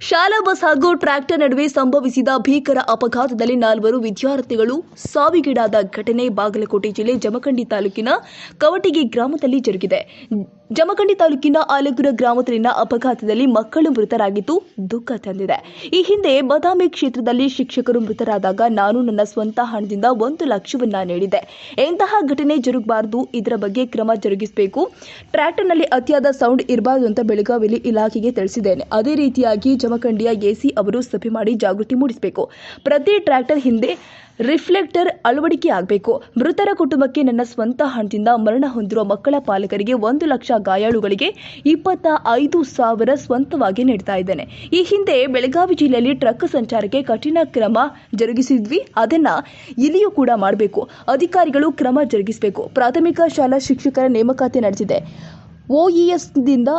ಶಾಲಾ ಬಸ್ ಹಾಗೂ ಟ್ರ್ಯಾಕ್ಟರ್ ನಡುವೆ ಸಂಭವಿಸಿದ ಭೀಕರ ಅಪಘಾತದಲ್ಲಿ ನಾಲ್ವರು ವಿದ್ಯಾರ್ಥಿಗಳು ಸಾವಿಗೀಡಾದ ಘಟನೆ ಬಾಗಲಕೋಟೆ ಜಿಲ್ಲೆ ಜಮಖಂಡಿ ತಾಲೂಕಿನ ಕವಟಗಿ ಗ್ರಾಮದಲ್ಲಿ ಜರುಗಿದೆ. ಜಮಖಂಡಿ ತಾಲೂಕಿನ ಆಲಗುರ ಗ್ರಾಮದಲ್ಲಿನ ಅಪಘಾತದಲ್ಲಿ ಮಕ್ಕಳು ಮೃತರಾಗಿದ್ದು ದುಃಖ ತಂದಿದೆ. ಈ ಹಿಂದೆ ಬದಾಮಿ ಕ್ಷೇತ್ರದಲ್ಲಿ ಶಿಕ್ಷಕರು ಮೃತರಾದಾಗ ನಾನು ನನ್ನ ಸ್ವಂತ ಹಣದಿಂದ ಒಂದು ಲಕ್ಷವನ್ನ ನೀಡಿದೆ. ಇಂತಹ ಘಟನೆ ಜರುಗಬಾರದು, ಇದರ ಬಗ್ಗೆ ಕ್ರಮ ಜರುಗಿಸಬೇಕು. ಟ್ರ್ಯಾಕ್ಟರ್ನಲ್ಲಿ ಅತಿಯಾದ ಸೌಂಡ್ ಇರಬಾರದು ಅಂತ ಬೆಳಗಾವಿಯಲ್ಲಿ ಇಲಾಖೆಗೆ ತಿಳಿಸಿದ್ದೇನೆ. ಅದೇ ರೀತಿಯಾಗಿ ಜಮಖಂಡಿಯ ಎಸಿ ಅವರು ಸಭೆ ಮಾಡಿ ಜಾಗೃತಿ ಮೂಡಿಸಬೇಕು. ಪ್ರತಿ ಟ್ರ್ಯಾಕ್ಟರ್ ಹಿಂದೆ ರಿಫ್ಲೆಕ್ಟರ್ ಅಳವಡಿಕೆ ಆಗಬೇಕು ಮೃತರ ಕುಟುಂಬಕ್ಕೆ ನನ್ನ ಸ್ವಂತ ಹಣದಿಂದ ಮರಣ ಹೊಂದಿರುವ ಮಕ್ಕಳ ಪಾಲಕರಿಗೆ ಒಂದು ಲಕ್ಷ ಗಾಯಾಳುಗಳಿಗೆ ಇಪ್ಪತ್ತ ಐದು ಸಾವಿರ ಸ್ವಂತವಾಗಿ ನೀಡ್ತಾ ಇದ್ದೇನೆ. ಈ ಹಿಂದೆ ಬೆಳಗಾವಿ ಜಿಲ್ಲೆಯಲ್ಲಿ ಟ್ರಕ್ ಸಂಚಾರಕ್ಕೆ ಕಠಿಣ ಕ್ರಮ ಜರುಗಿಸಿದ್ವಿ. ಅದನ್ನ ಇಲ್ಲಿಯೂ ಕೂಡ ಮಾಡಬೇಕು. ಅಧಿಕಾರಿಗಳು ಕ್ರಮ ಜರುಗಿಸಬೇಕು. ಪ್ರಾಥಮಿಕ ಶಾಲಾ ಶಿಕ್ಷಕರ ನೇಮಕಾತಿ ನಡೆಸಿದೆ ಒಇಎಸ್ದಿಂದ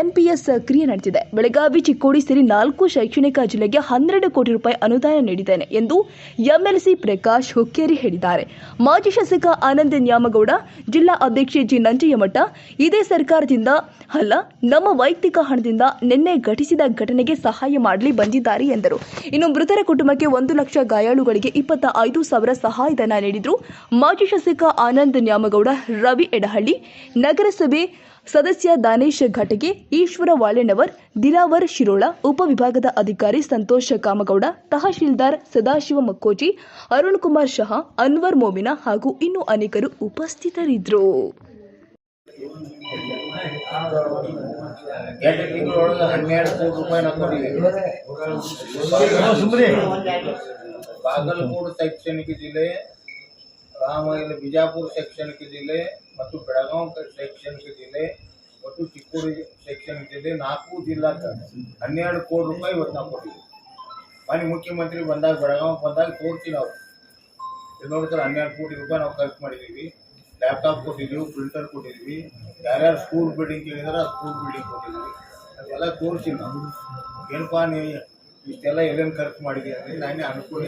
ಎನ್ಪಿಎಸ್ ಕ್ರಿಯೆ ನಡೆದಿದೆ ಬೆಳಗಾವಿ, ಚಿಕ್ಕೋಡಿ ಸೇರಿ ನಾಲ್ಕು ಶೈಕ್ಷಣಿಕ ಜಿಲ್ಲೆಗೆ ಹನ್ನೆರಡು ಕೋಟಿ ರೂಪಾಯಿ ಅನುದಾನ ನೀಡಿದ್ದೇನೆ ಎಂದು ಎಂಎಲ್ಸಿ ಪ್ರಕಾಶ್ ಹುಕ್ಕೇರಿ ಹೇಳಿದ್ದಾರೆ. ಮಾಜಿ ಶಾಸಕ ಆನಂದ ನ್ಯಾಮಗೌಡ, ಜಿಲ್ಲಾ ಅಧ್ಯಕ್ಷೆ ಜಿ. ನಂಜಯ್ಯಮಠ, ಇದೇ ಸರ್ಕಾರದಿಂದ ಅಲ್ಲ, ನಮ್ಮ ವೈಯಕ್ತಿಕ ಹಣದಿಂದ ನಿನ್ನೆ ಘಟಿಸಿದ ಘಟನೆಗೆ ಸಹಾಯ ಮಾಡಲಿ ಬಂದಿದ್ದಾರೆ ಎಂದರು. ಇನ್ನು ಮೃತರ ಕುಟುಂಬಕ್ಕೆ ಒಂದು ಲಕ್ಷ ಗಾಯಾಳುಗಳಿಗೆ ಇಪ್ಪತ್ತ ಐದು ಸಾವಿರ ಸಹಾಯಧನ ನೀಡಿದ್ರು ಮಾಜಿ ಶಾಸಕ ಆನಂದ ನ್ಯಾಮಗೌಡ ರವಿ ಎಡಹಳ್ಳಿ. ನಗರಸಭೆ ಸದಸ್ಯ ದಾನೇಶ್ ಘಟಗೆ, ಈಶ್ವರ ವಾಳೆಣ್ಣವರ್ ದಿಲಾವರ್ ಶಿರೋಳ ಉಪವಿಭಾಗದ ಅಧಿಕಾರಿ ಸಂತೋಷ ಕಾಮಗೌಡ, ತಹಶೀಲ್ದಾರ್ ಸದಾಶಿವ ಮಕ್ಕೋಜಿ, ಅರುಣ್ ಕುಮಾರ್ ಶಹ, ಅನ್ವರ್ ಮೋಮಿನಾ ಹಾಗೂ ಇನ್ನೂ ಅನೇಕರು ಉಪಸ್ಥಿತರಿದ್ದರು. ಎರಡು ಶೈಕ್ಷಣಿಕ ಜಿಲ್ಲೆ ರಾಮ ಇಲ್ಲಿ ಬಿಜಾಪುರ ಶೈಕ್ಷಣಿಕ ಜಿಲ್ಲೆ ಮತ್ತು ಬೆಳಗಾವಿ ಶೈಕ್ಷಣಿಕ ಜಿಲ್ಲೆ ಮತ್ತು ಚಿಕ್ಕೂರು ಶೈಕ್ಷಣಿಕ ಜಿಲ್ಲೆ, ನಾಲ್ಕು ಜಿಲ್ಲಾ ಹನ್ನೆರಡು ಕೋಟಿ ರೂಪಾಯಿ ಇವತ್ತು ನಾವು ಕೊಟ್ಟಿದ್ದೀವಿ. ಮಾನ್ಯ ಮುಖ್ಯಮಂತ್ರಿ ಬಂದಾಗ ಬೆಳಗಾವಿ ಬಂದಾಗ ತೋರಿಸಿ ನಾವು. ನೋಡಿದ್ರೆ ಹನ್ನೆರಡು ಕೋಟಿ ರೂಪಾಯಿ ನಾವು ಖರ್ಚು ಮಾಡಿದ್ದೀವಿ. ಲ್ಯಾಪ್ಟಾಪ್ ಕೊಟ್ಟಿದ್ದೀವಿ ಪ್ರಿಂಟರ್ ಕೊಟ್ಟಿದ್ದೀವಿ. ಯಾರ್ಯಾರು ಸ್ಕೂಲ್ ಬಿಲ್ಡಿಂಗ್ ಕೇಳಿದಾರೆ ಆ ಸ್ಕೂಲ್ ಬಿಲ್ಡಿಂಗ್ ಕೊಟ್ಟಿದ್ದೀವಿ. ಅದೆಲ್ಲ ತೋರಿಸಿ ನಾವು. ಏನಪ್ಪ ನೀವು ಇಷ್ಟೆಲ್ಲ ಏನೇನು ಖರ್ಚು ಮಾಡಿದ್ದೀವಿ ಅಂದರೆ ನಾನೇ ಅನುಕೂಲ